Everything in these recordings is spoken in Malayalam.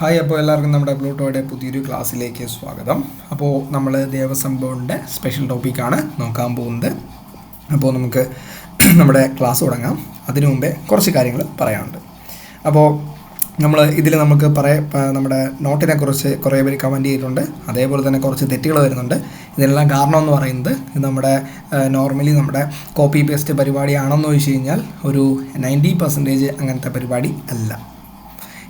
ഹായ് അപ്പോൾ എല്ലാവർക്കും നമ്മുടെ പ്ലൂട്ടോയുടെ പുതിയൊരു ക്ലാസ്സിലേക്ക് സ്വാഗതം. അപ്പോൾ നമ്മൾ ദേവസ്വം സ്പെഷ്യൽ ടോപ്പിക്കാണ് നോക്കാൻ പോകുന്നത്. അപ്പോൾ നമുക്ക് നമ്മുടെ ക്ലാസ് തുടങ്ങാം. അതിനു മുമ്പേ കുറച്ച് കാര്യങ്ങൾ പറയാനുണ്ട്. അപ്പോൾ നമ്മൾ ഇതിൽ നമുക്ക് പറയ നമ്മുടെ നോട്ടിനെ കുറിച്ച് കുറേ പേര് കമന്റ് ചെയ്തിട്ടുണ്ട്. അതേപോലെ തന്നെ കുറച്ച് തെറ്റുകൾ വരുന്നുണ്ട്. ഇതിനെല്ലാം കാരണം എന്ന് പറയുന്നത് ഇത് നമ്മുടെ നോർമലി നമ്മുടെ കോപ്പി പേസ്റ്റ് പരിപാടിയാണെന്ന് ചോദിച്ചു കഴിഞ്ഞാൽ ഒരു നയന്റി പെർസെന്റേജ് അങ്ങനത്തെ പരിപാടി അല്ല.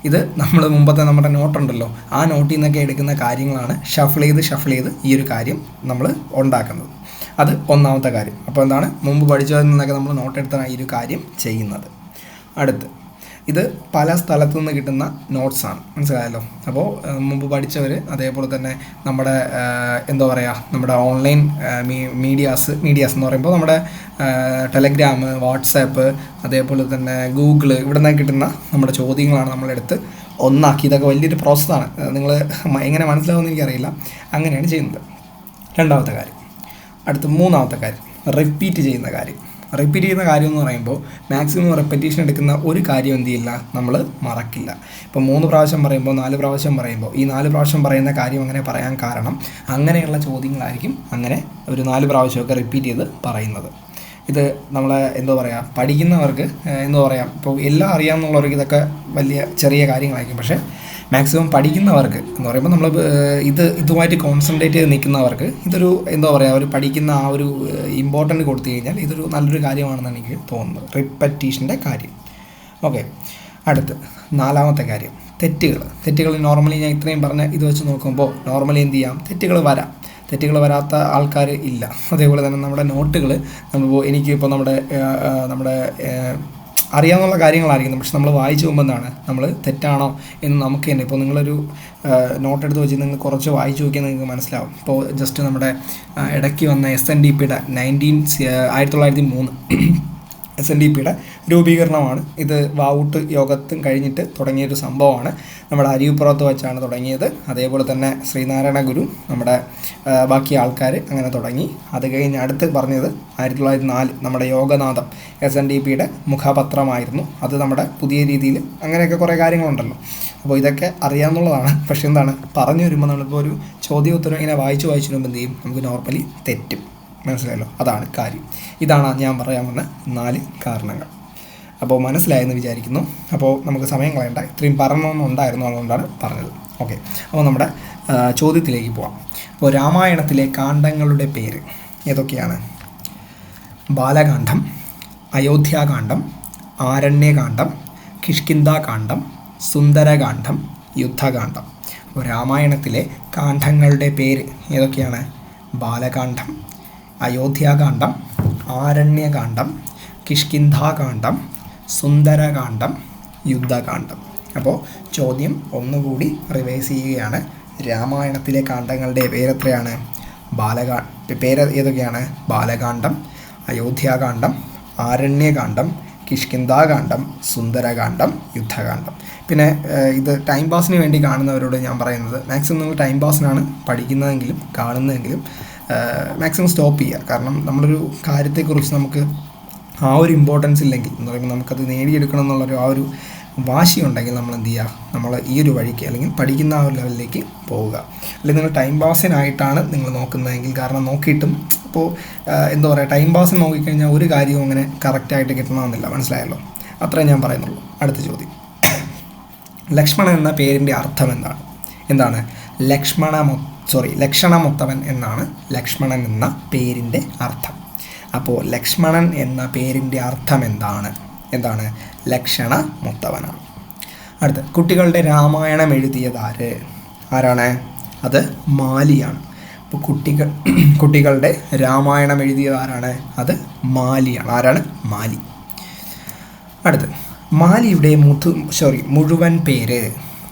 ഇത് നമ്മൾ മുമ്പത്തെ നമ്മുടെ നോട്ടുണ്ടല്ലോ. ആ നോട്ടിൽ നിന്നൊക്കെ എടുക്കുന്ന കാര്യങ്ങളാണ് ഷഫിൾ ചെയ്ത് ഷഫിൾ ചെയ്ത് ഈ ഒരു കാര്യം നമ്മൾ ഉണ്ടാക്കുന്നത്. അത് ഒന്നാമത്തെ കാര്യം. അപ്പോൾ എന്താണ്? മുമ്പ് പഠിച്ചതിൽ നിന്നൊക്കെ നമ്മൾ നോട്ടെടുത്താണ് ഈ ഒരു കാര്യം ചെയ്യുന്നത്. അടുത്ത്. ഇത് പല സ്ഥലത്തു നിന്ന് കിട്ടുന്ന നോട്ട്സാണ് മനസ്സിലായല്ലോ? അപ്പോൾ മുമ്പ് പഠിച്ചവർ അതേപോലെ തന്നെ നമ്മുടെ എന്താ പറയുക നമ്മുടെ ഓൺലൈൻ മീഡിയാസ് മീഡിയാസ് എന്ന് പറയുമ്പോൾ നമ്മുടെ ടെലഗ്രാം വാട്സാപ്പ് അതേപോലെ തന്നെ ഗൂഗിൾ ഇവിടെ നിന്ന് കിട്ടുന്ന നമ്മുടെ ചോദ്യങ്ങളാണ് നമ്മളെടുത്ത് ഒന്നാക്കി. ഇതൊക്കെ വലിയൊരു പ്രോസസ്സാണ് നിങ്ങൾ എങ്ങനെ മനസ്സിലാവുമെന്ന് എനിക്കറിയില്ല. അങ്ങനെയാണ് ചെയ്യുന്നത്. രണ്ടാമത്തെ കാര്യം. അടുത്ത മൂന്നാമത്തെ കാര്യം. റിപ്പീറ്റ് ചെയ്യുന്ന കാര്യം. റിപ്പീറ്റ് ചെയ്യുന്ന കാര്യം എന്ന് പറയുമ്പോൾ മാക്സിമം റെപ്പറ്റീഷൻ എടുക്കുന്ന ഒരു കാര്യം എന്ത് ചെയ്യില്ല? നമ്മൾ മറക്കില്ല. ഇപ്പോൾ മൂന്ന് പ്രാവശ്യം പറയുമ്പോൾ നാല് പ്രാവശ്യം പറയുമ്പോൾ ഈ നാല് പ്രാവശ്യം പറയുന്ന കാര്യം അങ്ങനെ പറയാൻ കാരണം അങ്ങനെയുള്ള ചോദ്യങ്ങളായിരിക്കും അങ്ങനെ ഒരു നാല് പ്രാവശ്യമൊക്കെ റിപ്പീറ്റ് ചെയ്ത് പറയുന്നത്. ഇത് നമ്മളെ എന്തോ പറയുക പഠിക്കുന്നവർക്ക് എന്തോ പറയുക ഇപ്പോൾ എല്ലാം അറിയാമെന്നുള്ളവർക്ക് ഇതൊക്കെ വലിയ ചെറിയ കാര്യങ്ങളായിരിക്കും. പക്ഷേ മാക്സിമം പഠിക്കുന്നവർക്ക് എന്ന് പറയുമ്പോൾ നമ്മൾ ഇത് ഇതുമായിട്ട് കോൺസെൻട്രേറ്റ് ചെയ്ത് നിൽക്കുന്നവർക്ക് ഇതൊരു എന്താ പറയുക അവർ പഠിക്കുന്ന ആ ഒരു ഇമ്പോർട്ടന്റ് കൊടുത്തു കഴിഞ്ഞാൽ ഇതൊരു നല്ലൊരു കാര്യമാണെന്ന് എനിക്ക് തോന്നുന്നത്. റിപ്പറ്റീഷന്റെ കാര്യം. ഓക്കെ അടുത്ത് നാലാമത്തെ കാര്യം. തെറ്റുകൾ തെറ്റുകൾ നോർമലി ഞാൻ ഇത്രയും പറഞ്ഞ ഇത് വെച്ച് നോക്കുമ്പോൾ നോർമലി എന്ത് ചെയ്യാം? തെറ്റുകൾ വരാം. തെറ്റുകൾ വരാത്ത ആൾക്കാർ ഇല്ല. അതേപോലെ തന്നെ നമ്മുടെ നോട്ടുകൾ നമ്മൾ എനിക്കിപ്പോൾ നമ്മുടെ നമ്മുടെ അറിയാവുന്ന കാര്യങ്ങളായിരിക്കും. പക്ഷെ നമ്മൾ വായിച്ചു പോകുമ്പോൾ എന്താണ്? നമ്മൾ തെറ്റാണോ എന്ന് നമുക്ക് തന്നെ ഇപ്പോൾ നിങ്ങളൊരു നോട്ട് എടുത്ത് വെച്ച് നിങ്ങൾ കുറച്ച് വായിച്ചു നോക്കിയാൽ നിങ്ങൾക്ക് മനസ്സിലാവും. ഇപ്പോൾ ജസ്റ്റ് നമ്മുടെ ഇടയ്ക്ക് വന്ന എസ് എൻ ഡി പിയുടെ നയന്റീൻ ആയിരത്തി തൊള്ളായിരത്തി മൂന്ന് എസ് എൻ ഡി പിയുടെ രൂപീകരണമാണ്. ഇത് വാവൂട്ട് യോഗത്തും കഴിഞ്ഞിട്ട് തുടങ്ങിയൊരു സംഭവമാണ്. നമ്മുടെ അരിയുപ്പുറത്ത് വെച്ചാണ് തുടങ്ങിയത്. അതേപോലെ തന്നെ ശ്രീനാരായണ ഗുരു നമ്മുടെ ബാക്കി ആൾക്കാർ അങ്ങനെ തുടങ്ങി. അത് കഴിഞ്ഞ് അടുത്ത് പറഞ്ഞത് ആയിരത്തി തൊള്ളായിരത്തി നാല് നമ്മുടെ യോഗനാഥം എസ് എൻ ഡി പിയുടെ മുഖപത്രമായിരുന്നു. അത് നമ്മുടെ പുതിയ രീതിയിൽ അങ്ങനെയൊക്കെ കുറേ കാര്യങ്ങളുണ്ടല്ലോ. അപ്പോൾ ഇതൊക്കെ അറിയാമെന്നുള്ളതാണ്. പക്ഷേ എന്താണ്? പറഞ്ഞു വരുമ്പോൾ നമ്മളിപ്പോൾ ഒരു ചോദ്യോത്തരം ഇങ്ങനെ വായിച്ചു വായിച്ചു വരുമ്പോൾ എന്ത് ചെയ്യും? നമുക്ക് നോർമലി തെറ്റും. മനസ്സിലായല്ലോ? അതാണ് കാര്യം. ഇതാണ് ഞാൻ പറയാൻ വന്ന നാല് കാരണങ്ങൾ. അപ്പോൾ മനസ്സിലായെന്ന് വിചാരിക്കുന്നു. അപ്പോൾ നമുക്ക് സമയം കളയണ്ട. ഇത്രയും പറഞ്ഞൊന്നുണ്ടായിരുന്നു അതുകൊണ്ടാണ് പറഞ്ഞത്. ഓക്കെ. അപ്പോൾ നമ്മുടെ ചോദ്യത്തിലേക്ക് പോവാം. അപ്പോൾ രാമായണത്തിലെ കാണ്ഡങ്ങളുടെ പേര് ഏതൊക്കെയാണ്? ബാലകാന്ഡം അയോധ്യാകാന്ഡം ആരണ്യകാന്ഡം കിഷ്കിന്താകാന്ഡം സുന്ദരകാന്ഡം യുദ്ധകാന്ഡം അപ്പോൾ രാമായണത്തിലെ കാന്ഡങ്ങളുടെ പേര് ഏതൊക്കെയാണ്? ബാലകാന്ഡം അയോധ്യാകാന്ഡം ആരണ്യകാന്ഡം കിഷ്കിന്ധാകാന്ഡം സുന്ദരകാന്ഡം യുദ്ധകാന്ഡം. അപ്പോൾ ചോദ്യം ഒന്നുകൂടി റിവൈസ് ചെയ്യുകയാണ്. രാമായണത്തിലെ കാണ്ഡങ്ങളുടെ പേരെത്രയാണ്? ബാലകാ പേര് ഏതൊക്കെയാണ്? ബാലകാന്ഡം അയോധ്യാകാന്ഡം ആരണ്യകാന്ഡം കിഷ്കിന്ധാകാന്ഡം സുന്ദരകാന്ഡം യുദ്ധകാന്ഡം. പിന്നെ ഇത് ടൈം പാസിന് വേണ്ടി കാണുന്നവരോട് ഞാൻ പറയുന്നത് മാക്സിമം നിങ്ങൾ ടൈം പാസിനാണ് പഠിക്കുന്നതെങ്കിലും കാണുന്നതെങ്കിലും മാക്സിമം സ്റ്റോപ്പ് ചെയ്യുക കാരണം നമ്മളൊരു കാര്യത്തെക്കുറിച്ച് നമുക്ക് ആ ഒരു ഇമ്പോർട്ടൻസ് ഇല്ലെങ്കിൽ എന്ന് പറയുമ്പോൾ നമുക്കത് നേടിയെടുക്കണം എന്നുള്ളൊരു ആ ഒരു വാശി ഉണ്ടെങ്കിൽ നമ്മൾ എന്ത് ചെയ്യുക നമ്മൾ ഈ ഒരു വഴിക്ക് അല്ലെങ്കിൽ പഠിക്കുന്ന ആ ഒരു ലെവലിലേക്ക് പോവുക. അല്ലെങ്കിൽ നിങ്ങൾ ടൈം പാസിനായിട്ടാണ് നിങ്ങൾ നോക്കുന്നതെങ്കിൽ കാരണം നോക്കിയിട്ടും ഇപ്പോൾ എന്താ പറയുക ടൈം പാസ് നോക്കിക്കഴിഞ്ഞാൽ ഒരു കാര്യവും അങ്ങനെ കറക്റ്റായിട്ട് കിട്ടണമെന്നില്ല മനസ്സിലായല്ലോ? അത്രേ ഞാൻ പറയുന്നുള്ളൂ. അടുത്ത ചോദ്യം. ലക്ഷ്മണൻ എന്ന പേരിന്റെ അർത്ഥം എന്താണ്? എന്താണ്? ലക്ഷ്മണ സോറി ലക്ഷണമൊത്തവൻ എന്നാണ് ലക്ഷ്മണൻ എന്ന പേരിന്റെ അർത്ഥം. അപ്പോൾ ലക്ഷ്മണൻ എന്ന പേരിന്റെ അർത്ഥം എന്താണ്? എന്താണ്? ലക്ഷണ മൊത്തവനാണ് അടുത്ത കുട്ടികളുടെ രാമായണം എഴുതിയത് ആര്? ആരാണ്? അത് മാലിയാണ്. അപ്പോൾ കുട്ടികൾ കുട്ടികളുടെ രാമായണം എഴുതിയത് ആരാണ്? അത് മാലിയാണ്. ആരാണ്? മാലി. അടുത്ത് മാലിയുടെ മുതു സോറി മുഴുവൻ പേര്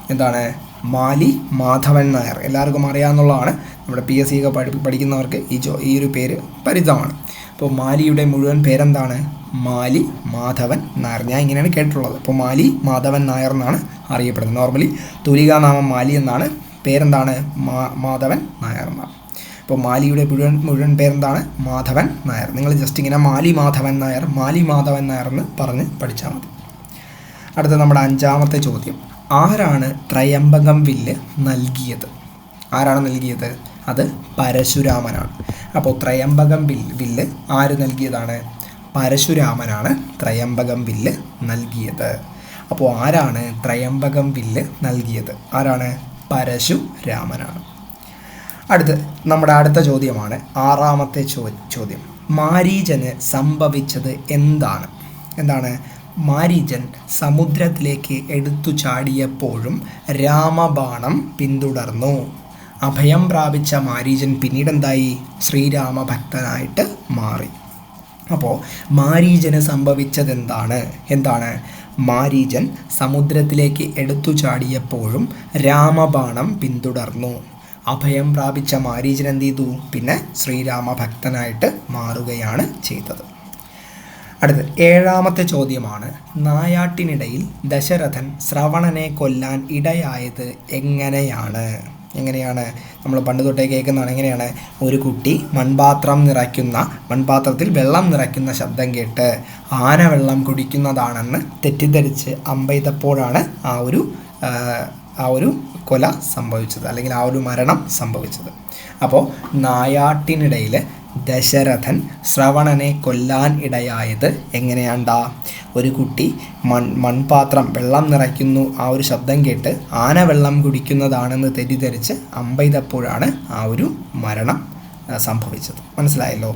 എന്താണ്? മാലി മാധവൻ നായർ. എല്ലാവർക്കും അറിയാവുന്നതാണ്. നമ്മുടെ പി എസ് സി ഒക്കെ പഠി പഠിക്കുന്നവർക്ക് ഈ ജോ ഈ ഒരു പേര് പരിചിതമാണ്. അപ്പോൾ മാലിയുടെ മുഴുവൻ പേരെന്താണ്? മാലി മാധവൻ നായർ. ഞാൻ ഇങ്ങനെയാണ് കേട്ടിട്ടുള്ളത്. അപ്പോൾ മാലി മാധവൻ നായർ എന്നാണ് അറിയപ്പെടുന്നത്. നോർമലി തുലികാനാമം മാലി എന്നാണ്. പേരെന്താണ്? മാ മാധവൻ നായർ എന്നാണ്. അപ്പോൾ മാലിയുടെ മുഴുവൻ മുഴുവൻ പേരെന്താണ്? മാധവൻ നായർ. നിങ്ങൾ ജസ്റ്റ് ഇങ്ങനെ മാലി മാധവൻ നായർ മാലി മാധവൻ നായർ എന്ന് പറഞ്ഞ് പഠിച്ചാൽ മതി. അടുത്ത നമ്മുടെ അഞ്ചാമത്തെ ചോദ്യം. ആരാണ് ത്രയംബകം വില്ല് നൽകിയത്? ആരാണ് നൽകിയത്? അത് പരശുരാമനാണ്. അപ്പോൾ ത്രയംബകം വില്ല് വില്ല് ആര് നൽകിയതാണ്? പരശുരാമനാണ് ത്രയംബകം വില്ല് നൽകിയത്. അപ്പോൾ ആരാണ് ത്രയംബകം വില്ല് നൽകിയത്? ആരാണ്? പരശുരാമനാണ്. അടുത്ത് നമ്മുടെ അടുത്ത ചോദ്യമാണ് ആറാമത്തെ ചോദ്യം. മാരീചന് സംഭവിച്ചത് എന്താണ്? എന്താണ്? മാരീജൻ സമുദ്രത്തിലേക്ക് എടുത്തു ചാടിയപ്പോഴും രാമബാണം പിന്തുടർന്നു. അഭയം പ്രാപിച്ച മാരീജൻ പിന്നീട് എന്തായി ശ്രീരാമഭക്തനായിട്ട് മാറി. അപ്പോൾ മാരീജന് സംഭവിച്ചത് എന്താണ്? മാരീജൻ സമുദ്രത്തിലേക്ക് എടുത്തു ചാടിയപ്പോഴും രാമബാണം പിന്തുടർന്നു. അഭയം പ്രാപിച്ച മാരീജൻ എന്ത് ചെയ്തു പിന്നെ ശ്രീരാമഭക്തനായിട്ട് മാറുകയാണ് ചെയ്തത്. അടുത്ത് ഏഴാമത്തെ ചോദ്യമാണ് നായാട്ടിനിടയിൽ ദശരഥൻ ശ്രവണനെ കൊല്ലാൻ ഇടയായത് എങ്ങനെയാണ്? എങ്ങനെയാണ്? നമ്മൾ പണ്ട് തൊട്ടേ കേൾക്കുന്നതാണ് എങ്ങനെയാണ്? ഒരു കുട്ടി മൺപാത്രം നിറയ്ക്കുന്ന മൺപാത്രത്തിൽ വെള്ളം നിറയ്ക്കുന്ന ശബ്ദം കേട്ട് ആന വെള്ളം കുടിക്കുന്നതാണെന്ന് തെറ്റിദ്ധരിച്ച് അമ്പെയ്തപ്പോഴാണ് ആ ഒരു ആ, ഒരു കൊല സംഭവിച്ചത് അല്ലെങ്കിൽ ആ ഒരു മരണം സംഭവിച്ചത്. അപ്പോൾ നായാട്ടിനിടയിൽ ദശരഥൻ ശ്രവണനെ കൊല്ലാൻ ഇടയായത് എങ്ങനെയാണ്ടാ? ഒരു കുട്ടി മൺ മൺപാത്രം വെള്ളം നിറയ്ക്കുന്നു. ആ ഒരു ശബ്ദം കേട്ട് ആന വെള്ളം കുടിക്കുന്നതാണെന്ന് തെറ്റിദ്ധരിച്ച് അമ്പെയ്തപ്പോഴാണ് ആ ഒരു മരണം സംഭവിച്ചത്. മനസ്സിലായല്ലോ?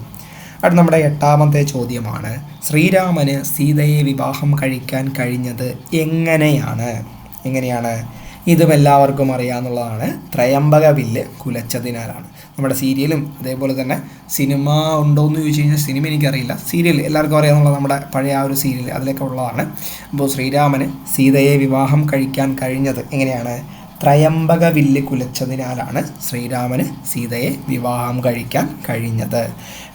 അടുത്ത നമ്മുടെ എട്ടാമത്തെ ചോദ്യമാണ്. ശ്രീരാമന് സീതയെ വിവാഹം കഴിക്കാൻ കഴിഞ്ഞത് എങ്ങനെയാണ്? എങ്ങനെയാണ്? ഇതും എല്ലാവർക്കും അറിയാവുന്നതാണ് ത്രയംബക വില്ല് കുലച്ചതിനാലാണ്. നമ്മുടെ സീരിയലും അതേപോലെ തന്നെ സിനിമ ഉണ്ടോ എന്ന് ചോദിച്ചു കഴിഞ്ഞാൽ സിനിമ എനിക്കറിയില്ല. സീരിയൽ എല്ലാവർക്കും അറിയാമെന്നുള്ള നമ്മുടെ പഴയ ആ ഒരു സീരിയൽ അതിലൊക്കെ ഉള്ളതാണ്. അപ്പോൾ ശ്രീരാമന് സീതയെ വിവാഹം കഴിക്കാൻ കഴിഞ്ഞത് എങ്ങനെയാണ്? ത്രയംബക വില്ല് കുലച്ചതിനാലാണ് ശ്രീരാമന് സീതയെ വിവാഹം കഴിക്കാൻ കഴിഞ്ഞത്.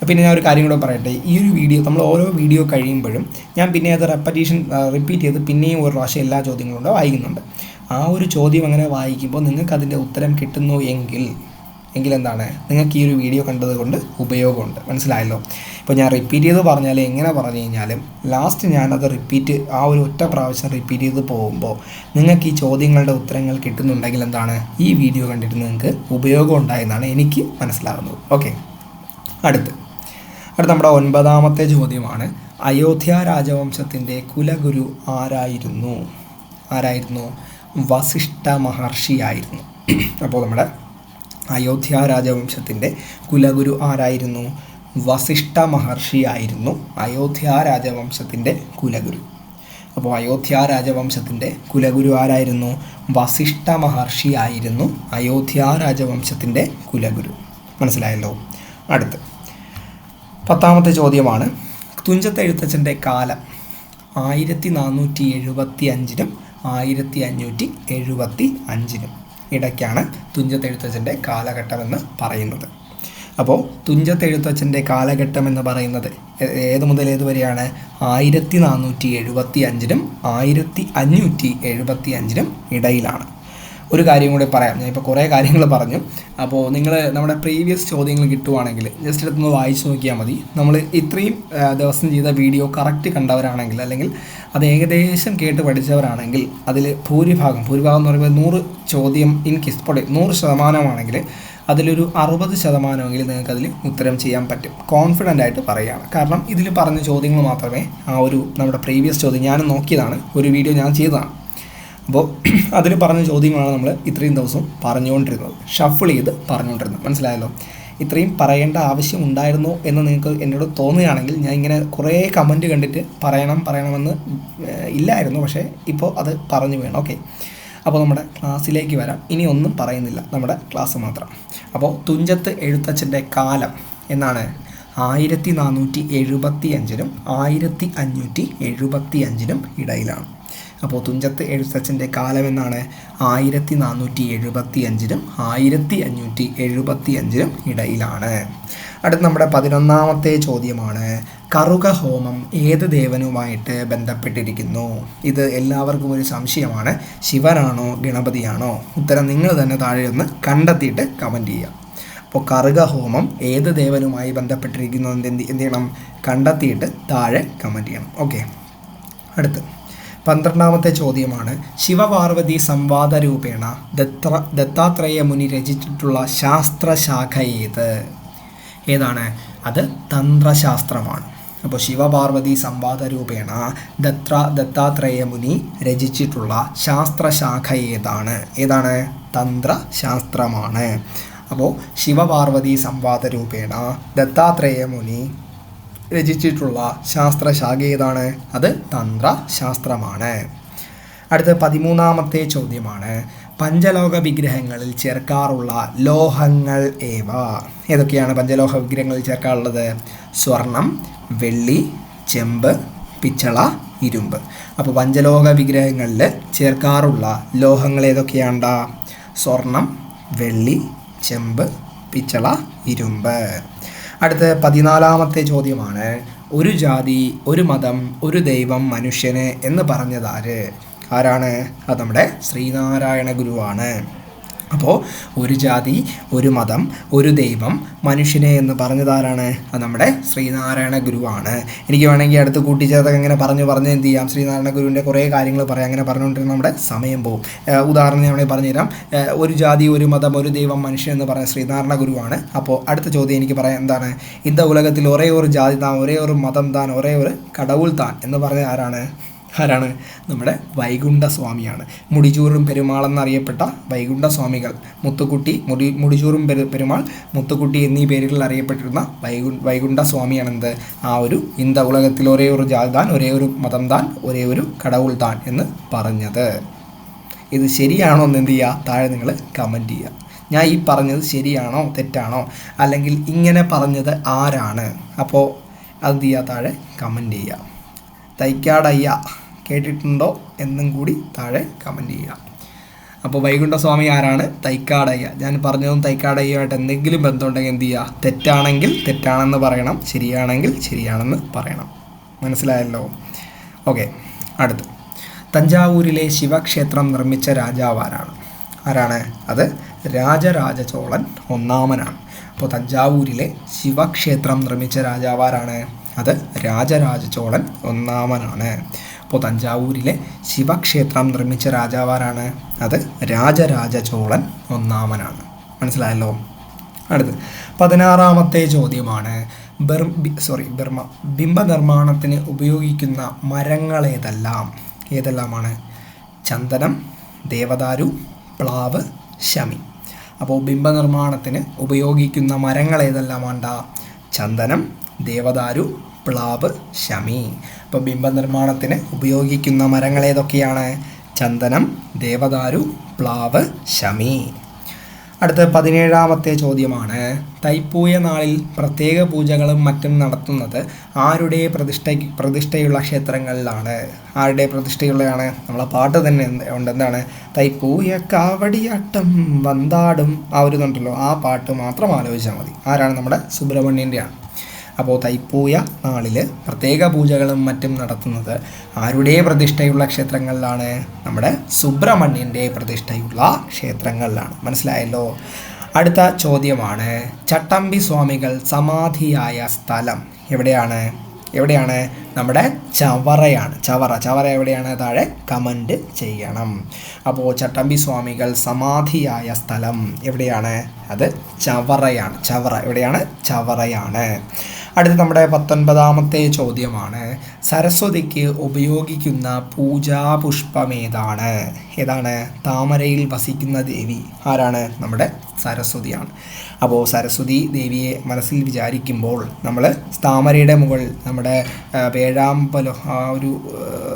പിന്നെ ഞാൻ ഒരു കാര്യം കൂടെ പറയട്ടെ. ഈ ഒരു വീഡിയോ നമ്മൾ ഓരോ വീഡിയോ കഴിയുമ്പോഴും ഞാൻ പിന്നെ അത് റെപ്പറ്റീഷൻ റിപ്പീറ്റ് ചെയ്ത് പിന്നെയും ഒരു പ്രാവശ്യം എല്ലാ ചോദ്യങ്ങളും വായിക്കുന്നുണ്ട്. ആ ഒരു ചോദ്യം അങ്ങനെ വായിക്കുമ്പോൾ നിങ്ങൾക്ക് അതിന്റെ ഉത്തരം കിട്ടുന്നു എങ്കിൽ എങ്കിൽ എന്താണ് നിങ്ങൾക്ക് ഈ ഒരു വീഡിയോ കണ്ടത് കൊണ്ട് ഉപയോഗമുണ്ട്. മനസ്സിലായല്ലോ? ഇപ്പോൾ ഞാൻ റിപ്പീറ്റ് ചെയ്ത് പറഞ്ഞാൽ എങ്ങനെ പറഞ്ഞു കഴിഞ്ഞാലും ലാസ്റ്റ് ഞാനത് റിപ്പീറ്റ് ആ ഒരു ഒറ്റ പ്രാവശ്യം റിപ്പീറ്റ് ചെയ്ത് പോകുമ്പോൾ നിങ്ങൾക്ക് ഈ ചോദ്യങ്ങളുടെ ഉത്തരങ്ങൾ കിട്ടുന്നുണ്ടെങ്കിൽ എന്താണ്? ഈ വീഡിയോ കണ്ടിട്ട് നിങ്ങൾക്ക് ഉപയോഗം ഉണ്ടായെന്നാണ് എനിക്ക് മനസ്സിലാകുന്നത് ഓക്കെ അടുത്ത്. അടുത്ത നമ്മുടെ ഒൻപതാമത്തെ ചോദ്യമാണ്. അയോധ്യ രാജവംശത്തിന്റെ കുലഗുരു ആരായിരുന്നു? ആരായിരുന്നു? വസിഷ്ഠ മഹർഷിയായിരുന്നു. അപ്പോൾ നമ്മുടെ അയോധ്യ രാജവംശത്തിന്റെ കുലഗുരു ആരായിരുന്നു? വസിഷ്ഠ മഹർഷിയായിരുന്നു അയോധ്യ രാജവംശത്തിന്റെ കുലഗുരു. അപ്പോൾ അയോധ്യ രാജവംശത്തിന്റെ കുലഗുരു ആരായിരുന്നു? വസിഷ്ഠ മഹർഷിയായിരുന്നു അയോധ്യ രാജവംശത്തിന്റെ കുലഗുരു. മനസ്സിലായല്ലോ? അടുത്ത്. പത്താമത്തെ ചോദ്യമാണ്. തുഞ്ചത്തെഴുത്തച്ഛന്റെ കാലം ആയിരത്തി നാനൂറ്റി എഴുപത്തി അഞ്ചിനും ആയിരത്തി അഞ്ഞൂറ്റി എഴുപത്തി അഞ്ചിനും ഇടയ്ക്കാണ് തുഞ്ചത്തെഴുത്തച്ഛന്റെ കാലഘട്ടമെന്ന് പറയുന്നത്. അപ്പോൾ തുഞ്ചത്തെഴുത്തച്ഛന്റെ കാലഘട്ടം എന്ന് പറയുന്നത് ഏത് മുതൽ ഏത് വരെയാണ്? ആയിരത്തി നാനൂറ്റി എഴുപത്തി അഞ്ചിനും ആയിരത്തി അഞ്ഞൂറ്റി എഴുപത്തി അഞ്ചിനും ഇടയിലാണ്. ഒരു കാര്യം കൂടി പറയാം. ഞാൻ ഇപ്പോൾ കുറേ കാര്യങ്ങൾ പറഞ്ഞു. അപ്പോൾ നിങ്ങൾ നമ്മുടെ പ്രീവിയസ് ചോദ്യങ്ങൾ കിട്ടുവാണെങ്കിൽ ജസ്റ്റ് എടുത്തൊന്ന് വായിച്ചു നോക്കിയാൽ മതി. നമ്മൾ ഇത്രയും ദിവസം ചെയ്ത വീഡിയോ കറക്റ്റ് കണ്ടവരാണെങ്കിൽ അല്ലെങ്കിൽ അത് ഏകദേശം കേട്ട് പഠിച്ചവരാണെങ്കിൽ അതിൽ ഭൂരിഭാഗം ഭൂരിഭാഗം എന്ന് പറയുമ്പോൾ നൂറ് ചോദ്യം ഇൻ കേസ് പൊടി നൂറ് ശതമാനമാണെങ്കിൽ അതിലൊരു അറുപത് ശതമാനമെങ്കിലും നിങ്ങൾക്ക് അതിൽ ഉത്തരം ചെയ്യാൻ പറ്റും. കോൺഫിഡന്റ് ആയിട്ട് പറയുകയാണ്. കാരണം ഇതിൽ പറഞ്ഞ ചോദ്യങ്ങൾ മാത്രമേ ആ ഒരു നമ്മുടെ പ്രീവിയസ് ചോദ്യം ഞാൻ നോക്കിയതാണ്. ഒരു വീഡിയോ ഞാൻ ചെയ്തതാണ്. അപ്പോൾ അതിൽ പറഞ്ഞ ചോദ്യങ്ങളാണ് നമ്മൾ ഇത്രയും ദിവസം പറഞ്ഞുകൊണ്ടിരുന്നത്. ഷഫിൾ ചെയ്ത് പറഞ്ഞുകൊണ്ടിരുന്നത്. മനസ്സിലായല്ലോ? ഇത്രയും പറയേണ്ട ആവശ്യം ഉണ്ടായിരുന്നോ എന്ന് നിങ്ങൾക്ക് എന്നോട് തോന്നുകയാണെങ്കിൽ ഞാൻ ഇങ്ങനെ കുറേ കമന്റ് കണ്ടിട്ട് പറയണം പറയണമെന്ന് ഇല്ലായിരുന്നു. പക്ഷേ ഇപ്പോൾ അത് പറഞ്ഞു വേണം. ഓക്കെ. അപ്പോൾ നമ്മുടെ ക്ലാസ്സിലേക്ക് വരാം. ഇനി ഒന്നും പറയുന്നില്ല. നമ്മുടെ ക്ലാസ് മാത്രം. അപ്പോൾ തുഞ്ചത്ത് എഴുത്തച്ഛന്റെ കാലം എന്നാണ്. ആയിരത്തി നാനൂറ്റി എഴുപത്തി അഞ്ചിനും ആയിരത്തി അഞ്ഞൂറ്റി എഴുപത്തി അഞ്ചിനും ഇടയിലാണ്. അപ്പോൾ തുഞ്ചത്ത് എഴുത്തച്ഛന്റെ കാലം എന്നാണ് ആയിരത്തി നാനൂറ്റി എഴുപത്തി അഞ്ചിനും ആയിരത്തി അഞ്ഞൂറ്റി എഴുപത്തി അഞ്ചിനും ഇടയിലാണ്. അടുത്ത നമ്മുടെ പതിനൊന്നാമത്തെ ചോദ്യമാണ് കറുക ഹോമം ഏത് ദേവനുമായിട്ട് ബന്ധപ്പെട്ടിരിക്കുന്നു? ഇത് എല്ലാവർക്കും ഒരു സംശയമാണ്. ശിവനാണോ ഗണപതിയാണോ? ഉത്തരം നിങ്ങൾ തന്നെ താഴെ ഒന്ന് കണ്ടെത്തിയിട്ട് കമന്റ് ചെയ്യുക. അപ്പോൾ കറുക ഹോമം ഏത് ദേവനുമായി ബന്ധപ്പെട്ടിരിക്കുന്നു എന്ത് എന്ത് ചെയ്യണം? കണ്ടെത്തിയിട്ട് താഴെ കമന്റ് ചെയ്യണം. ഓക്കെ അടുത്ത്. പന്ത്രണ്ടാമത്തെ ചോദ്യമാണ്. ശിവപാർവതി സംവാദ രൂപേണ ദത്ര ദത്താത്രേയ മുനി രചിച്ചിട്ടുള്ള ശാസ്ത്രശാഖ ഏത്? ഏതാണ്? അത് തന്ത്രശാസ്ത്രമാണ്. അപ്പോൾ ശിവപാർവതി സംവാദ രൂപേണ ദത്ര ദത്താത്രേയ മുനി രചിച്ചിട്ടുള്ള ശാസ്ത്രശാഖ ഏതാണ്? ഏതാണ്? തന്ത്രശാസ്ത്രമാണ്. അപ്പോൾ ശിവപാർവതി സംവാദ രൂപേണ ദത്താത്രേയ മുനി രചിച്ചിട്ടുള്ള ശാസ്ത്രശാഖ ഏതാണ്? അത് തന്ത്രശാസ്ത്രമാണ്. അടുത്ത പതിമൂന്നാമത്തെ ചോദ്യമാണ്. പഞ്ചലോക വിഗ്രഹങ്ങളിൽ ചേർക്കാറുള്ള ലോഹങ്ങൾ ഏവ? ഏതൊക്കെയാണ് പഞ്ചലോഹ വിഗ്രഹങ്ങളിൽ ചേർക്കാറുള്ളത്? സ്വർണം വെള്ളി ചെമ്പ് പിച്ചള ഇരുമ്പ്. അപ്പോൾ പഞ്ചലോക വിഗ്രഹങ്ങളിൽ ചേർക്കാറുള്ള ലോഹങ്ങൾ ഏതൊക്കെയാണ്ട? സ്വർണം വെള്ളി ചെമ്പ് പിച്ചള ഇരുമ്പ്. അടുത്ത പതിനാലാമത്തെ ചോദ്യമാണ്. ഒരു ജാതി ഒരു മതം ഒരു ദൈവം മനുഷ്യന് എന്ന് പറഞ്ഞതാര്? ആരാണ്? അത് നമ്മുടെ ശ്രീനാരായണ ഗുരുവാണ്. അപ്പോൾ ഒരു ജാതി ഒരു മതം ഒരു ദൈവം മനുഷ്യനെ എന്ന് പറഞ്ഞതാരാണ്? അത് നമ്മുടെ ശ്രീനാരായണ ഗുരുവാണ്. എനിക്ക് വേണമെങ്കിൽ അടുത്ത് കൂട്ടിച്ചേർത്തൊക്കെ ഇങ്ങനെ പറഞ്ഞു പറഞ്ഞ് എന്ത് ചെയ്യാം? ശ്രീനാരായണ ഗുരുവിന്റെ കുറേ കാര്യങ്ങൾ പറയാം. അങ്ങനെ പറഞ്ഞുകൊണ്ടിരുന്ന നമ്മുടെ സമയം പോകും. ഉദാഹരണം ഞാൻ പറഞ്ഞുതരാം. ഒരു ജാതി ഒരു മതം ഒരു ദൈവം മനുഷ്യൻ എന്ന് പറഞ്ഞ ശ്രീനാരായണ ഗുരുവാണ്. അപ്പോൾ അടുത്ത ചോദ്യം എനിക്ക് പറയാം. എന്താണ്? ഇന്ന ഉലകത്തിൽ ഒരേ ഒരു ജാതി താൻ ഒരേ ഒരു മതം താൻ ഒരേ ഒരു കടവുൾ താൻ എന്ന് പറഞ്ഞ ആരാണ്? ആരാണ്? നമ്മുടെ വൈകുണ്ഠ സ്വാമിയാണ് മുടിച്ചൂറും പെരുമാൾ എന്നറിയപ്പെട്ട വൈകുണ്ഠ സ്വാമികൾ മുത്തുക്കുട്ടി മുടി മുടിചൂറും പെരു പെരുമാൾ മുത്തുക്കുട്ടി എന്നീ പേരുകളിൽ അറിയപ്പെട്ടിരുന്ന വൈകു വൈകുണ്ഠ സ്വാമിയാണ് ആ ഒരു ഇന്ത ഉലകത്തിൽ ഒരേ ഒരു ജാതി താൻ ഒരേ ഒരു മതം താൻ ഒരേ ഒരു കടവുൾ താൻ എന്ന് പറഞ്ഞത്. ഇത് ശരിയാണോ എന്ന് എന്ത് ചെയ്യുക? താഴെ നിങ്ങൾ കമന്റ് ചെയ്യുക. ഞാൻ ഈ പറഞ്ഞത് ശരിയാണോ? തെറ്റാണോ? അല്ലെങ്കിൽ ഇങ്ങനെ പറഞ്ഞത് ആരാണ്? അപ്പോൾ അത് ചെയ്യുക? താഴെ കമന്റ് ചെയ്യുക. തൈക്കാടയ്യ കേട്ടിട്ടുണ്ടോ എന്നും കൂടി താഴെ കമന്റ് ചെയ്യുക. അപ്പോൾ വൈകുണ്ഠസ്വാമി ആരാണ്? തൈക്കാടയ്യ. ഞാൻ പറഞ്ഞതും തൈക്കാടയ്യയുമായിട്ട് എന്തെങ്കിലും ബന്ധമുണ്ടെങ്കിൽ എന്ത് ചെയ്യുക? തെറ്റാണെങ്കിൽ തെറ്റാണെന്ന് പറയണം. ശരിയാണെങ്കിൽ ശരിയാണെന്ന് പറയണം. മനസ്സിലായല്ലോ? ഓക്കെ അടുത്ത്. തഞ്ചാവൂരിലെ ശിവക്ഷേത്രം നിർമ്മിച്ച രാജാവ് ആരാണ്? ആരാണ്? അത് രാജരാജ ചോളൻ ഒന്നാമനാണ്. അപ്പോൾ തഞ്ചാവൂരിലെ ശിവക്ഷേത്രം നിർമ്മിച്ച രാജാവ് ആരാണ്? അത് രാജരാജ ചോളൻ ഒന്നാമനാണ്. അപ്പോൾ തഞ്ചാവൂരിലെ ശിവക്ഷേത്രം നിർമ്മിച്ച രാജാവാരാണ്? അത് രാജരാജ ചോളൻ ഒന്നാമനാണ്. മനസ്സിലായല്ലോ? അടുത്ത് പതിനാറാമത്തെ ചോദ്യമാണ്. ബെർ സോറി ബർമ നിർമ്മാണത്തിന് ഉപയോഗിക്കുന്ന മരങ്ങൾ ഏതെല്ലാം ഏതെല്ലാമാണ്? ചന്ദനം ദേവദാരു പ്ലാവ് ശമി. അപ്പോൾ ബിംബ നിർമ്മാണത്തിന് ഉപയോഗിക്കുന്ന മരങ്ങൾ ഏതെല്ലാമാണ്ട ചന്ദനം ദേവദാരു പ്ലാവ് ശമി. അപ്പോൾ ബിംബനിർമ്മാണത്തിന് ഉപയോഗിക്കുന്ന മരങ്ങൾ ഏതൊക്കെയാണ്? ചന്ദനം ദേവദാരു പ്ലാവ് ശമി. അടുത്ത പതിനേഴാമത്തെ ചോദ്യമാണ്. തൈപ്പൂയ നാളിൽ പ്രത്യേക പൂജകളും മറ്റും നടത്തുന്നത് ആരുടെ പ്രതിഷ്ഠ പ്രതിഷ്ഠയുള്ള ക്ഷേത്രങ്ങളിലാണ്? ആരുടെ പ്രതിഷ്ഠയുള്ളതാണ്? നമ്മളെ പാട്ട് തന്നെ ഉണ്ട്. എന്താണ്? തൈപ്പൂയ കാവടിയാട്ടം വന്താടും. ആ ഒരു ആ പാട്ട് മാത്രം ആലോചിച്ചാൽ മതി. ആരാണ് നമ്മുടെ സുബ്രഹ്മണ്യന്റെയാണ്. അപ്പോൾ തൈപ്പൂയ നാളിൽ പ്രത്യേക പൂജകളും മറ്റും നടത്തുന്നത് ആരുടെ പ്രതിഷ്ഠയുള്ള ക്ഷേത്രങ്ങളിലാണ്? നമ്മുടെ സുബ്രഹ്മണ്യന്റെ പ്രതിഷ്ഠയുള്ള ക്ഷേത്രങ്ങളിലാണ്. മനസ്സിലായല്ലോ? അടുത്ത ചോദ്യമാണ്. ചട്ടമ്പി സ്വാമികൾ സമാധിയായ സ്ഥലം എവിടെയാണ്? എവിടെയാണ്? നമ്മുടെ ചവറയാണ്. ചവറ. ചവറ എവിടെയാണ്? താഴെ കമന്റ് ചെയ്യണം. അപ്പോൾ ചട്ടമ്പി സ്വാമികൾ സമാധിയായ സ്ഥലം എവിടെയാണ്? അത് ചവറയാണ്. ചവറ. എവിടെയാണ്? ചവറയാണ്. അടുത്ത നമ്മുടെ പത്തൊൻപതാമത്തെ ചോദ്യമാണ്. സരസ്വതിക്ക് ഉപയോഗിക്കുന്ന പൂജാപുഷ്പം ഏതാണ്? ഏതാണ്? താമരയിൽ വസിക്കുന്ന ദേവി. ആരാണ്? നമ്മുടെ സരസ്വതിയാണ്. അപ്പോൾ സരസ്വതി ദേവിയെ മനസ്സിൽ വിചാരിക്കുമ്പോൾ നമ്മൾ താമരയുടെ മുകൾ നമ്മുടെ വേഴാമ്പല ആ ഒരു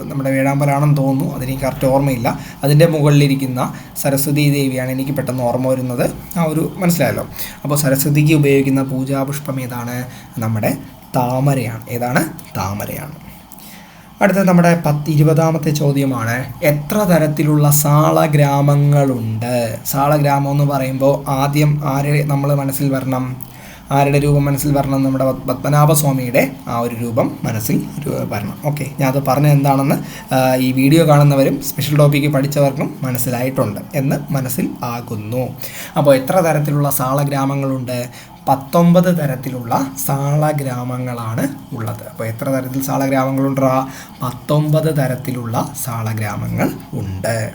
നമ്മുടെ വേഴാമ്പലാണെന്ന് തോന്നുന്നു. അതെനിക്ക് കറക്റ്റ് ഓർമ്മയില്ല. അതിന്റെ മുകളിലിരിക്കുന്ന സരസ്വതി ദേവിയാണ് എനിക്ക് പെട്ടെന്ന് ഓർമ്മ വരുന്നത്. ആ ഒരു മനസ്സിലായല്ലോ. അപ്പോൾ സരസ്വതിക്ക് ഉപയോഗിക്കുന്ന പൂജാപുഷ്പം ഏതാണ്? നമ്മുടെ താമരയാണ്. ഏതാണ്? താമരയാണ്. അടുത്ത നമ്മുടെ പത്ത് ഇരുപതാമത്തെ ചോദ്യമാണ്. എത്ര തരത്തിലുള്ള സാളഗ്രാമങ്ങളുണ്ട്? സാളഗ്രാമം എന്ന് പറയുമ്പോൾ ആദ്യം ആരെ നമ്മൾ മനസ്സിൽ വരണം? ആരുടെ രൂപം മനസ്സിൽ വരണം നമ്മുടെ പത്മനാഭസ്വാമിയുടെ ആ ഒരു രൂപം മനസ്സിൽ വരണം. ഓക്കെ അത് പറഞ്ഞത് എന്താണെന്ന് ഈ വീഡിയോ കാണുന്നവരും സ്പെഷ്യൽ ടോപ്പിക്ക് പഠിച്ചവർക്കും മനസ്സിലായിട്ടുണ്ട് എന്ന് മനസ്സിൽ ആകുന്നു. അപ്പോൾ എത്ര തരത്തിലുള്ള സാളഗ്രാമങ്ങളുണ്ട്? പത്തൊമ്പത് തരത്തിലുള്ള സാളഗ്രാമങ്ങളാണ് ഉള്ളത്. അപ്പോൾ എത്ര തരത്തിൽ സാളഗ്രാമങ്ങളുണ്ടാ പത്തൊമ്പത് തരത്തിലുള്ള സാളഗ്രാമങ്ങൾ ഉണ്ട്.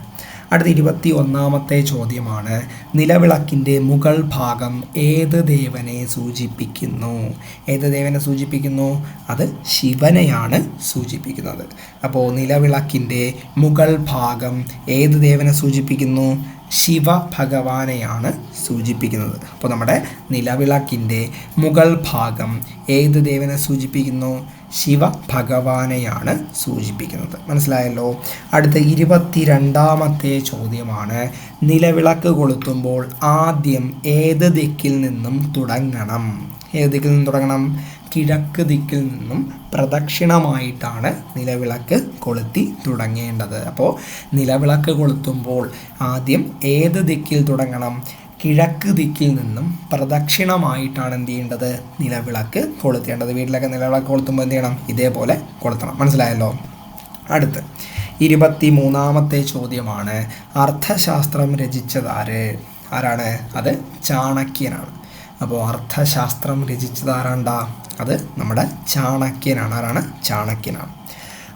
അടുത്ത ഇരുപത്തി ഒന്നാമത്തെ ചോദ്യമാണ്. നിലവിളക്കിന്റെ മുകൾ ഭാഗം ഏത് ദേവനെ സൂചിപ്പിക്കുന്നു? ഏത് ദേവനെ സൂചിപ്പിക്കുന്നു? അത് ശിവനെയാണ് സൂചിപ്പിക്കുന്നത്. അപ്പോൾ നിലവിളക്കിന്റെ മുകൾ ഭാഗം ഏത് ദേവനെ സൂചിപ്പിക്കുന്നു? ശിവ ഭഗവാനെയാണ് സൂചിപ്പിക്കുന്നത്. അപ്പോൾ നമ്മുടെ നിലവിളക്കിന്റെ മുകൾ ഭാഗം ഏത് ദേവനെ സൂചിപ്പിക്കുന്നു? ശിവ ഭഗവാനെയാണ് സൂചിപ്പിക്കുന്നത്. മനസ്സിലായല്ലോ? അടുത്ത ഇരുപത്തിരണ്ടാമത്തെ ചോദ്യമാണ്. നിലവിളക്ക് കൊളുത്തുമ്പോൾ ആദ്യം ഏത് ദിക്കിൽ നിന്നും തുടങ്ങണം? ഏത് ദിക്കിൽ നിന്നും തുടങ്ങണം? കിഴക്ക് ദിക്കിൽ നിന്നും പ്രദക്ഷിണമായിട്ടാണ് നിലവിളക്ക് കൊളുത്തി തുടങ്ങേണ്ടത്. അപ്പോൾ നിലവിളക്ക് കൊളുത്തുമ്പോൾ ആദ്യം ഏത് ദിക്കിൽ തുടങ്ങണം? കിഴക്ക് ദിക്കിൽ നിന്നും പ്രദക്ഷിണമായിട്ടാണ് എന്ത് ചെയ്യേണ്ടത്? നിലവിളക്ക് കൊളുത്തേണ്ടത്. വീട്ടിലൊക്കെ നിലവിളക്ക് കൊളുത്തുമ്പോൾ എന്ത് ചെയ്യണം? ഇതേപോലെ കൊളുത്തണം. മനസ്സിലായല്ലോ? അടുത്ത് ഇരുപത്തി മൂന്നാമത്തെ ചോദ്യമാണ് അർത്ഥശാസ്ത്രം രചിച്ചതാര് ആരാണ്? അത് ചാണക്യനാണ്. അപ്പോൾ അർത്ഥശാസ്ത്രം രചിച്ചത് ആരാണ്ടാ? അത് നമ്മുടെ ചാണക്യനാണ്. ആരാണ്? ചാണക്യനാണ്.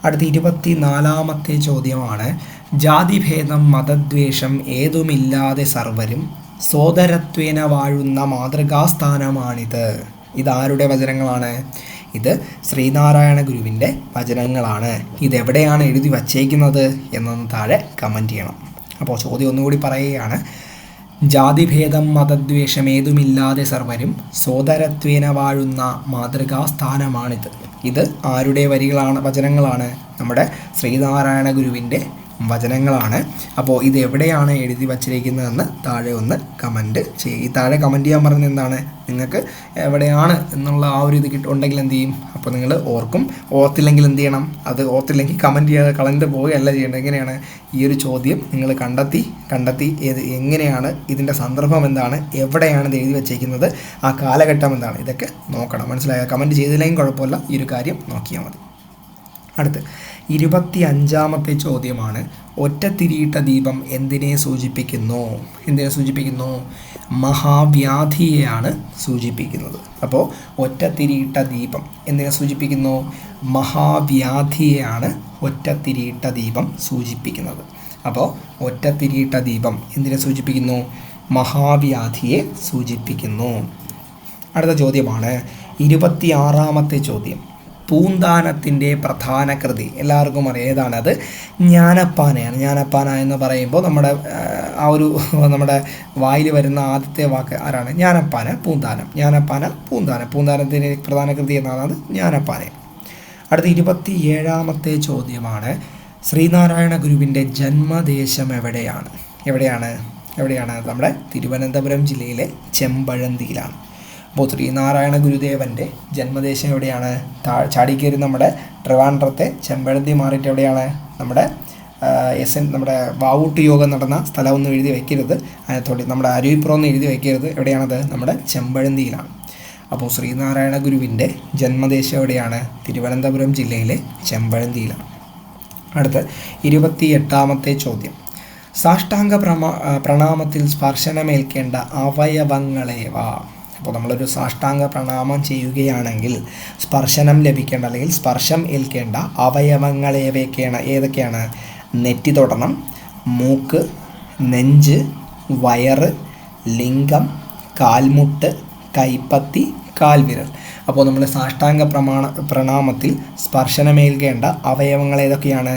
അടുത്ത ഇരുപത്തി നാലാമത്തെ ചോദ്യമാണ് ജാതിഭേദം മതദ്വേഷം ഏതുമില്ലാതെ സർവരും സോദരത്വേന വാഴുന്ന മാതൃകാസ്ഥാനമാണിത്. ഇതാരുടെ വചനങ്ങളാണ്? ഇത് ശ്രീനാരായണ ഗുരുവിന്റെ വചനങ്ങളാണ്. ഇതെവിടെയാണ് എഴുതി വച്ചേക്കുന്നത് എന്നൊന്ന് താഴെ കമന്റ് ചെയ്യണം. അപ്പോൾ ചോദ്യം ഒന്നുകൂടി പറയുകയാണ് ജാതിഭേദം മതദ്വേഷമേതുമില്ലാതെ സർവരും സോദരത്വേന വാഴുന്ന മാതൃകാസ്ഥാനമാണിത്. ഇത് ആരുടെ വരികളാണ് വചനങ്ങളാണ്? നമ്മുടെ ശ്രീനാരായണ ഗുരുവിന്റെ വചനങ്ങളാണ്. അപ്പോൾ ഇത് എവിടെയാണ് എഴുതി വച്ചിരിക്കുന്നതെന്ന് താഴെ ഒന്ന് കമന്റ് ചെയ്യുക ഈ താഴെ കമന്റ് ചെയ്യാൻ പറഞ്ഞത് എന്താണ്? നിങ്ങൾക്ക് എവിടെയാണ് എന്നുള്ള ആ ഒരു ഇത് കിട്ടുണ്ടെങ്കിൽ എന്ത് ചെയ്യും? അപ്പോൾ നിങ്ങൾ ഓർക്കും. ഓർത്തില്ലെങ്കിൽ എന്ത് ചെയ്യണം? അത് ഓർത്തില്ലെങ്കിൽ കമന്റ് ചെയ്യാതെ കളഞ്ഞിട്ട് പോവുകയല്ല ചെയ്യേണ്ടത്. എങ്ങനെയാണ്? ഈ ഒരു ചോദ്യം നിങ്ങൾ കണ്ടെത്തി കണ്ടെത്തി ഏത് എങ്ങനെയാണ് ഇതിന്റെ സന്ദർഭം എന്താണ് എവിടെയാണ് ഇത് എഴുതി വച്ചേക്കുന്നത് ആ കാലഘട്ടം എന്താണ്? ഇതൊക്കെ നോക്കണം. മനസ്സിലായ? കമന്റ് ചെയ്തില്ലെങ്കിൽ കുഴപ്പമില്ല. ഈ ഒരു കാര്യം നോക്കിയാൽ മതി. അടുത്ത്. ഇരുപത്തി അഞ്ചാമത്തെ ചോദ്യമാണ് ഒറ്റത്തിരിയിട്ട ദീപം എന്തിനെ സൂചിപ്പിക്കുന്നു? എന്തിനെ സൂചിപ്പിക്കുന്നു? മഹാവ്യാധിയെയാണ് സൂചിപ്പിക്കുന്നത്. അപ്പോൾ ഒറ്റത്തിരിയിട്ട ദീപം എന്തിനെ സൂചിപ്പിക്കുന്നു? മഹാവ്യാധിയെയാണ് ഒറ്റത്തിരിയിട്ട ദീപം സൂചിപ്പിക്കുന്നത്. അപ്പോൾ ഒറ്റത്തിരിയിട്ട ദീപം എന്തിനെ സൂചിപ്പിക്കുന്നു? മഹാവ്യാധിയെ സൂചിപ്പിക്കുന്നു. അടുത്ത ചോദ്യമാണ് ഇരുപത്തിയാറാമത്തെ ചോദ്യം. പൂന്താനത്തിന്റെ പ്രധാന കൃതി. എല്ലാവർക്കും അറിയാം. ഏതാണത്? ജ്ഞാനപ്പാനയാണ്. ജ്ഞാനപ്പാന എന്ന് പറയുമ്പോൾ നമ്മുടെ ആ, ഒരു നമ്മുടെ വായിൽ വരുന്ന ആദ്യത്തെ വാക്ക് ആരാണ്? ജ്ഞാനപ്പാന പൂന്താനം. ജ്ഞാനപ്പാന പൂന്താനം. പൂന്താനത്തിന്റെ പ്രധാന കൃതി എന്നാണ് ജ്ഞാനപ്പാന. അടുത്ത ഇരുപത്തി ഏഴാമത്തെ ചോദ്യമാണ്. ശ്രീനാരായണ ഗുരുവിന്റെ ജന്മദേശം എവിടെയാണ്? എവിടെയാണ്? എവിടെയാണ്? നമ്മുടെ തിരുവനന്തപുരം ജില്ലയിലെ ചെമ്പഴന്തിയിലാണ്. അപ്പോൾ ശ്രീനാരായണ ഗുരുദേവന്റെ ജന്മദേശം എവിടെയാണ്? താ ചാടിക്കേരി നമ്മുടെ ട്രിവാൻഡ്രത്തെ ചെമ്പഴന്തി മാറിയിട്ട് എവിടെയാണ്? നമ്മുടെ എസ് എൻ നമ്മുടെ വാവൂട്ട് യോഗം നടന്ന സ്ഥലമൊന്നും എഴുതി വയ്ക്കരുത് അതിനകത്തോട്ട് നമ്മുടെ അരുവിപ്പുറം ഒന്നും എഴുതി വയ്ക്കരുത് എവിടെയാണത്? നമ്മുടെ ചെമ്പഴന്തിയിലാണ്. അപ്പോൾ ശ്രീനാരായണ ഗുരുവിന്റെ ജന്മദേശം എവിടെയാണ്? തിരുവനന്തപുരം ജില്ലയിലെ ചെമ്പഴന്തിയിലാണ്. അടുത്ത് ഇരുപത്തി എട്ടാമത്തെ ചോദ്യം. സാഷ്ടാംഗ പ്രമാ പ്രണാമത്തിൽ സ്പർശനമേൽക്കേണ്ട അവയവങ്ങളേവ? അപ്പോൾ നമ്മളൊരു സാഷ്ടാംഗ പ്രണാമം ചെയ്യുകയാണെങ്കിൽ സ്പർശനം ലഭിക്കേണ്ട അല്ലെങ്കിൽ സ്പർശം ഏൽക്കേണ്ട അവയവങ്ങൾ അവയവങ്ങളേവയൊക്കെയാണ് ഏതൊക്കെയാണ്? നെറ്റി തൊടണം മൂക്ക് നെഞ്ച് വയറ് ലിംഗം കാൽമുട്ട് കൈപ്പത്തി കാൽവിരൽ. അപ്പോൾ നമ്മൾ സാഷ്ടാംഗ പ്രമാണ പ്രണാമത്തിൽ സ്പർശനമേൽക്കേണ്ട അവയവങ്ങൾ ഏതൊക്കെയാണ്?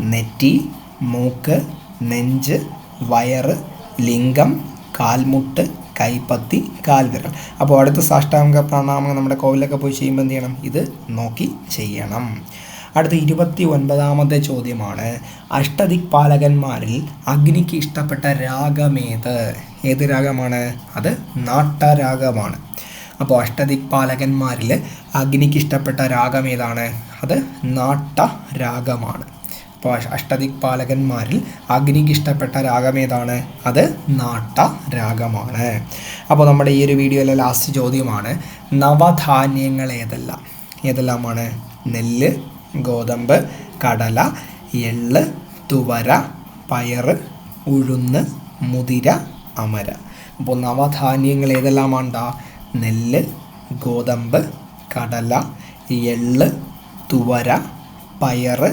നെറ്റി മൂക്ക് നെഞ്ച് വയറ് ലിംഗം കാൽമുട്ട് കൈപ്പത്തി കാൽവിരൽ. അപ്പോൾ അടുത്ത സാഷ്ടാംഗ പ്രണാമം നമ്മുടെ കോവിലൊക്കെ പോയി ചെയ്യുമ്പോൾ എന്ത് ചെയ്യണം? ഇത് നോക്കി ചെയ്യണം. അടുത്ത ഇരുപത്തി ഒൻപതാമത്തെ ചോദ്യമാണ്. അഷ്ടദിക് പാലകന്മാരിൽ അഗ്നിക്ക് ഇഷ്ടപ്പെട്ട രാഗമേത് ഏത്? രാഗമാണ്? അത് നാട്ടരാഗമാണ്. അപ്പോൾ അഷ്ടദിക്പാലകന്മാരിൽ അഗ്നിക്ക് ഇഷ്ടപ്പെട്ട രാഗം ഏതാണ്? അത് നാട്ട രാഗമാണ് അഷ്ടദിക്പാലകന്മാരിൽ അഗ്നിക്ക് ഇഷ്ടപ്പെട്ട രാഗം ഏതാണ് അത് നാട്ട രാഗമാണ് അപ്പോൾ നമ്മുടെ ഈ ഒരു വീഡിയോയിലെ ലാസ്റ്റ് ചോദ്യമാണ് നവധാന്യങ്ങൾ ഏതെല്ലാം ഏതെല്ലാമാണ്? നെല്ല് ഗോതമ്പ് കടല എള്ള് തുവര പയറ് ഉഴുന്ന് മുതിര അമര. അപ്പോൾ നവധാന്യങ്ങൾ ഏതെല്ലാമാണ്ടാ നെല്ല് ഗോതമ്പ് കടല എള്ള് തുവര പയറ്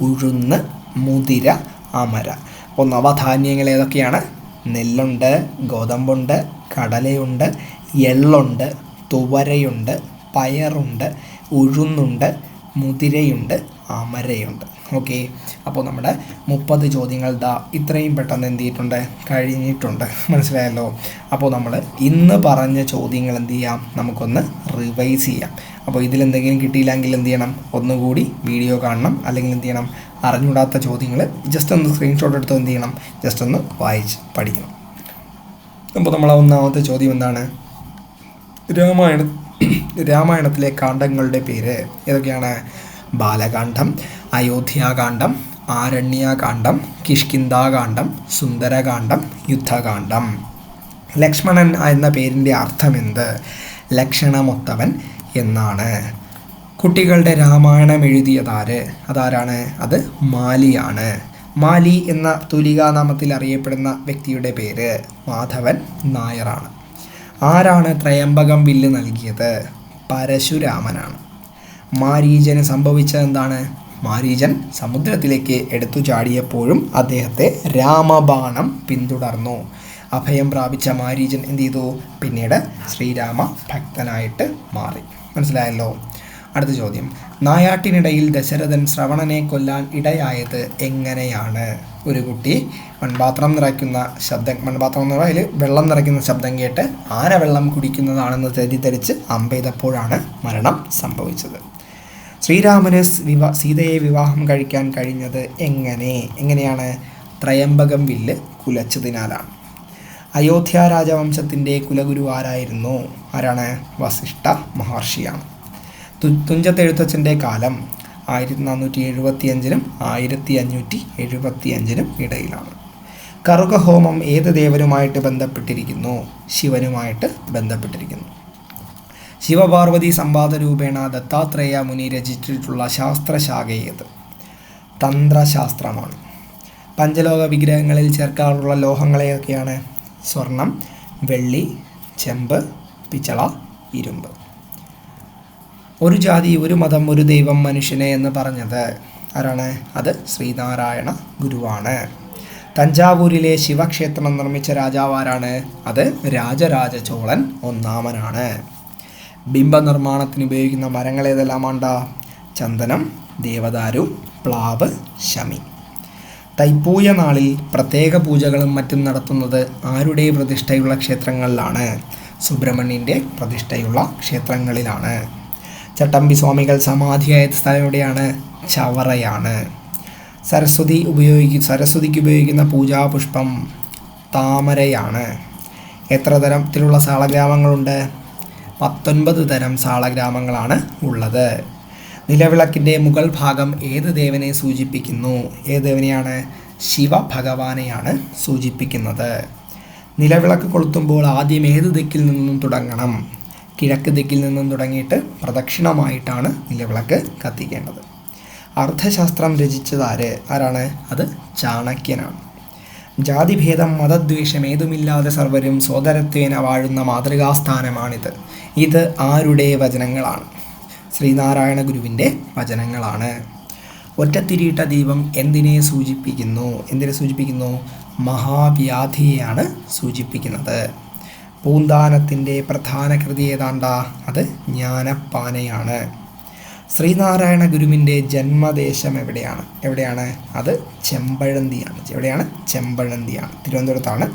ഉഴുന്ന് മുതിര അമര. അപ്പോൾ നവധാന്യങ്ങൾ ഏതൊക്കെയാണ്? നെല്ലുണ്ട് ഗോതമ്പുണ്ട് കടലയുണ്ട് എള്ളുണ്ട് തുവരയുണ്ട് പയറുണ്ട് ഉഴുന്നുണ്ട് മുതിരയുണ്ട് അമരയുണ്ട്. ഓക്കെ. അപ്പോൾ നമ്മുടെ മുപ്പത് ചോദ്യങ്ങൾ ദാ ഇത്രയും പെട്ടെന്ന് എന്ത് ചെയ്തിട്ടുണ്ട് കഴിഞ്ഞിട്ടുണ്ട്. മനസ്സിലായല്ലോ? അപ്പോൾ നമ്മൾ ഇന്ന് പറഞ്ഞ ചോദ്യങ്ങൾ എന്ത് ചെയ്യാം? നമുക്കൊന്ന് റിവൈസ് ചെയ്യാം. അപ്പോൾ ഇതിലെന്തെങ്കിലും കിട്ടിയില്ലെങ്കിൽ എന്ത് ചെയ്യണം? ഒന്നുകൂടി വീഡിയോ കാണണം. അല്ലെങ്കിൽ എന്ത് ചെയ്യണം? അറിഞ്ഞൂടാത്ത ചോദ്യങ്ങൾ ജസ്റ്റ് ഒന്ന് സ്ക്രീൻഷോട്ട് എടുത്ത് എന്ത് ചെയ്യണം? ജസ്റ്റ് ഒന്ന് വായിച്ച് പഠിക്കണം. അപ്പോൾ നമ്മളെ ഒന്നാമത്തെ ചോദ്യം എന്താണ്? രാമായണ രാമായണത്തിലെ കാണ്ഡങ്ങളുടെ പേര് ഏതൊക്കെയാണ്? ബാലകാന്ഡം അയോധ്യാകാന്ഡം ആരണ്യകാന്ഡം കിഷ്കിന്താകാന്ഡം സുന്ദരകാന്ഡം യുദ്ധകാന്ഡം. ലക്ഷ്മണൻ എന്ന പേരിന്റെ അർത്ഥം എന്ത് ലക്ഷണമൊത്തവൻ എന്നാണ്. കുട്ടികളുടെ രാമായണം എഴുതിയതാര്? അതാരാണ്? അത് മാലിയാണ്. മാലി എന്ന തുലികാനാമത്തിൽ അറിയപ്പെടുന്ന വ്യക്തിയുടെ പേര് മാധവൻ നായറാണ് ആരാണ് ത്രയംബകം വില്ല് നൽകിയത്? പരശുരാമനാണ്. മാരീജന് സംഭവിച്ചത് എന്താണ്? മാരീജൻ സമുദ്രത്തിലേക്ക് എടുത്തു ചാടിയപ്പോഴും അദ്ദേഹത്തെ രാമബാണം പിന്തുടർന്നു. അഭയം പ്രാപിച്ച മാരീജൻ എന്ത് ചെയ്തു? പിന്നീട് ശ്രീരാമ ഭക്തനായിട്ട് മാറി. മനസ്സിലായല്ലോ? അടുത്ത ചോദ്യം. നായാട്ടിനിടയിൽ ദശരഥൻ ശ്രവണനെ കൊല്ലാൻ ഇടയായത് എങ്ങനെയാണ്? ഒരു കുട്ടി മൺപാത്രം നിറയ്ക്കുന്ന ശബ്ദം മൺപാത്രം എന്ന് പറഞ്ഞാൽ വെള്ളം നിറയ്ക്കുന്ന ശബ്ദം കേട്ട് ആന വെള്ളം കുടിക്കുന്നതാണെന്ന് തെറ്റിദ്ധരിച്ച് അമ്പെയ്തപ്പോഴാണ് മരണം സംഭവിച്ചത്. ശ്രീരാമന് വിവാ സീതയെ വിവാഹം കഴിക്കാൻ കഴിഞ്ഞത് എങ്ങനെ? എങ്ങനെയാണ് ത്രയംബകം വില്ല് കുലച്ചതിനാലാണ്. അയോധ്യ രാജവംശത്തിന്റെ കുലഗുരു ആരായിരുന്നു? ആരാണ്? വസിഷ്ഠ മഹർഷിയാണ്. തു തുഞ്ചത്തെഴുത്തച്ഛന്റെ കാലം ആയിരത്തി നാനൂറ്റി എഴുപത്തി അഞ്ചിനും ആയിരത്തി അഞ്ഞൂറ്റി എഴുപത്തി അഞ്ചിനും ഇടയിലാണ്. കറുകഹോമം ഏത് ദേവനുമായിട്ട് ബന്ധപ്പെട്ടിരിക്കുന്നു? ശിവനുമായിട്ട് ബന്ധപ്പെട്ടിരിക്കുന്നു. ശിവപാർവതി സംവാദ രൂപേണ ദത്താത്രേയ മുനി രചിച്ചിട്ടുള്ള ശാസ്ത്രശാഖയേത്. തന്ത്രശാസ്ത്രമാണ്. പഞ്ചലോക വിഗ്രഹങ്ങളിൽ ചേർക്കാറുള്ള ലോഹങ്ങളെയൊക്കെയാണ് സ്വർണം വെള്ളി ചെമ്പ് പിച്ചള ഇരുമ്പ്. ഒരു ജാതി ഒരു മതം ഒരു ദൈവം മനുഷ്യനെ എന്ന് പറഞ്ഞത് ആരാണ്? അത് ശ്രീനാരായണ ഗുരുവാണ്. തഞ്ചാവൂരിലെ ശിവക്ഷേത്രം നിർമ്മിച്ച രാജാവാരാണ്? അത് രാജരാജ ചോളൻ ഒന്നാമനാണ്. ബിംബനിർമ്മാണത്തിന് ഉപയോഗിക്കുന്ന മരങ്ങൾ ഏതെല്ലാമാണ്ട ചന്ദനം ദേവദാരു പ്ലാവ് ശമി. തൈപ്പൂയ നാളിൽ പ്രത്യേക പൂജകളും മറ്റും നടത്തുന്നത് ആരുടെ പ്രതിഷ്ഠയുള്ള ക്ഷേത്രങ്ങളിലാണ്? സുബ്രഹ്മണ്യന്റെ പ്രതിഷ്ഠയുള്ള ക്ഷേത്രങ്ങളിലാണ്. ചട്ടമ്പി സ്വാമികൾ സമാധിയായ സ്ഥലം എവിടെയാണ് ചവറയാണ്. സരസ്വതി ഉപയോഗിക്കും സരസ്വതിക്ക് ഉപയോഗിക്കുന്ന പൂജാപുഷ്പം താമരയാണ്. എത്ര തരത്തിലുള്ള സാളഗ്രാമങ്ങളുണ്ട് പത്തൊൻപത് തരം സാളഗ്രാമങ്ങളാണ് ഉള്ളത്. നിലവിളക്കിന്റെ മുകൾ ഭാഗം ഏത് ദേവനെ സൂചിപ്പിക്കുന്നു? ഏത് ദേവനെയാണ് ശിവഭഗവാനെയാണ് സൂചിപ്പിക്കുന്നത്? നിലവിളക്ക് കൊളുത്തുമ്പോൾ ആദ്യം ഏത് ദിക്കിൽ നിന്നും തുടങ്ങണം? കിഴക്ക് ദിക്കിൽ നിന്നും തുടങ്ങിയിട്ട് പ്രദക്ഷിണമായിട്ടാണ് നിലവിളക്ക് കത്തിക്കേണ്ടത്. അർത്ഥശാസ്ത്രം രചിച്ചതാര് ആരാണ്? അത് ചാണക്യനാണ്. ജാതിഭേദം മതദ്വേഷം ഏതുമില്ലാതെ സർവരും സോദരത്വേന വാഴുന്ന മാതൃകാസ്ഥാനമാണിത്. ഇത് ആരുടെ വചനങ്ങളാണ്? ശ്രീനാരായണ ഗുരുവിന്റെ വചനങ്ങളാണ്. ഒറ്റത്തിരിയിട്ട ദീപം എന്തിനെ സൂചിപ്പിക്കുന്നു? എന്തിനെ സൂചിപ്പിക്കുന്നു? മഹാവ്യാധിയെയാണ് സൂചിപ്പിക്കുന്നത്. പൂന്താനത്തിന്റെ പ്രധാന കൃതി ഏതാണ്ട? അത് ജ്ഞാനപ്പാനയാണ്. ശ്രീനാരായണ ഗുരുവിന്റെ ജന്മദേശം എവിടെയാണ്? എവിടെയാണ്? അത് ചെമ്പഴന്തിയാണ്. എവിടെയാണ്? ചെമ്പഴന്തിയാണ്. തിരുവനന്തപുരത്താണ്.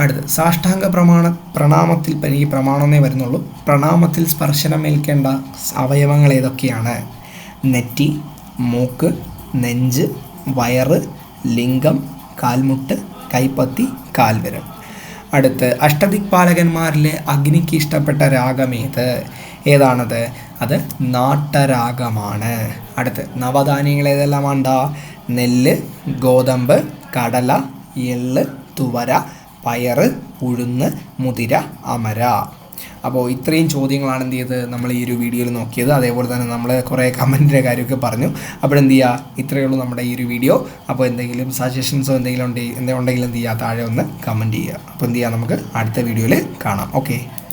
അടുത്ത് സാഷ്ടാംഗ പ്രമാണ പ്രണാമത്തിൽ ഈ പ്രമാണമേ വരുന്നുള്ളൂ. പ്രണാമത്തിൽ സ്പർശനമേൽക്കേണ്ട അവയവങ്ങൾ ഏതൊക്കെയാണ്? നെറ്റി മൂക്ക് നെഞ്ച് വയറ് ലിംഗം കാൽമുട്ട് കൈപ്പത്തി കാൽവരം അടുത്ത് അഷ്ടദിക്പാലകന്മാരിലെ അഗ്നിക്ക് ഇഷ്ടപ്പെട്ട രാഗമേത് ഏതാണത്? അത് നാട്ടരാഗമാണ്. അടുത്ത് നവധാന്യങ്ങൾ ഏതെല്ലാം വേണ്ട നെല്ല് ഗോതമ്പ് കടല എള്ള് തുവര പയറ് ഉഴുന്ന് മുതിര അമര. അപ്പോൾ ഇത്രയും ചോദ്യങ്ങളാണ് എന്ത് ചെയ്തത്? നമ്മൾ ഈ ഒരു വീഡിയോയിൽ നോക്കിയത്. അതേപോലെ തന്നെ നമ്മൾ കുറേ കമന്റിന്റെ കാര്യമൊക്കെ പറഞ്ഞു. അപ്പോൾ എന്ത് ചെയ്യുക ഇത്രയേ ഉള്ളൂ നമ്മുടെ ഈ ഒരു വീഡിയോ. അപ്പോൾ എന്തെങ്കിലും സജഷൻസോ എന്തെങ്കിലും ഉണ്ടെങ്കിൽ എന്തെങ്കിലും ഉണ്ടെങ്കിൽ എന്ത് ചെയ്യുക താഴെ ഒന്ന് കമന്റ് ചെയ്യുക. അപ്പോൾ എന്ത് ചെയ്യുക നമുക്ക് അടുത്ത വീഡിയോയിൽ കാണാം. ഓക്കെ.